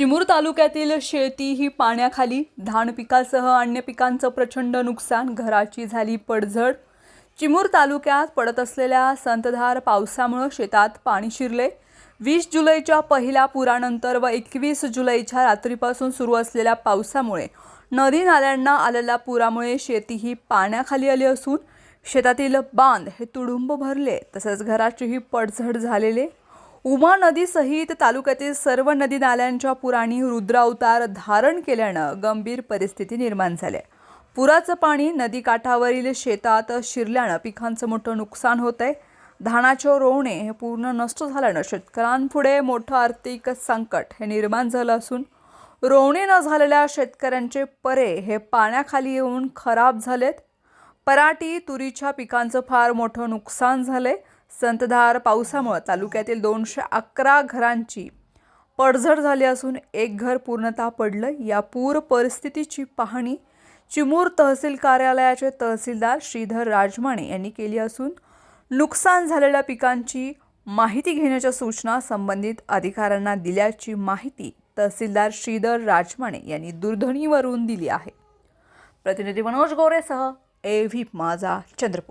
चिमूर तालुक्यातील शेती ही पाण्याखाली धान पिकासह अन्य पिकांचं प्रचंड नुकसान घराची झाली पडझड. चिमूर तालुक्यात पडत असलेल्या संतधार पावसामुळं शेतात पाणी शिरले. वीस जुलैच्या पहिल्या पुरानंतर व एकवीस जुलैच्या रात्रीपासून सुरू असलेल्या पावसामुळे नदी नाल्यांना आलेल्या पुरामुळे शेती ही पाण्याखाली आली असून शेतातील बांध हे तुडुंब भरले तसंच घराचीही पडझड झालेले उमा नदीसहित तालुक्यातील सर्व नदी नाल्यांच्या पुराणी रुद्रावतार धारण केल्यानं गंभीर परिस्थिती निर्माण झाली. आहे. पुराचं पाणी नदीकाठावरील शेतात शिरल्यानं पिकांचं मोठं नुकसान होत आहे धानाचे रोवणे हे पूर्ण नष्ट झाल्यानं शेतकऱ्यांपुढे मोठं आर्थिक संकट हे निर्माण झालं असून रोवणे न झालेल्या शेतकऱ्यांचे परे हे पाण्याखाली येऊन खराब झालेत. पराटी तुरीच्या पिकांचं फार मोठं नुकसान झालंय. संतधार पावसामुळं तालुक्यातील दोनशे अकरा घरांची पडझड झाली असून एक घर पूर्णतः पडलं. या पूर परिस्थितीची पाहणी चिमूर तहसील कार्यालयाचे तहसीलदार श्रीधर राजमाणे यांनी केली असून नुकसान झालेल्या पिकांची माहिती घेण्याच्या सूचना संबंधित अधिकाऱ्यांना दिल्याची माहिती तहसीलदार श्रीधर राजमाणे यांनी दूरध्वनीवरून दिली आहे. प्रतिनिधी मनोज गोरेसह ए व्ही माझा चंद्रपूर.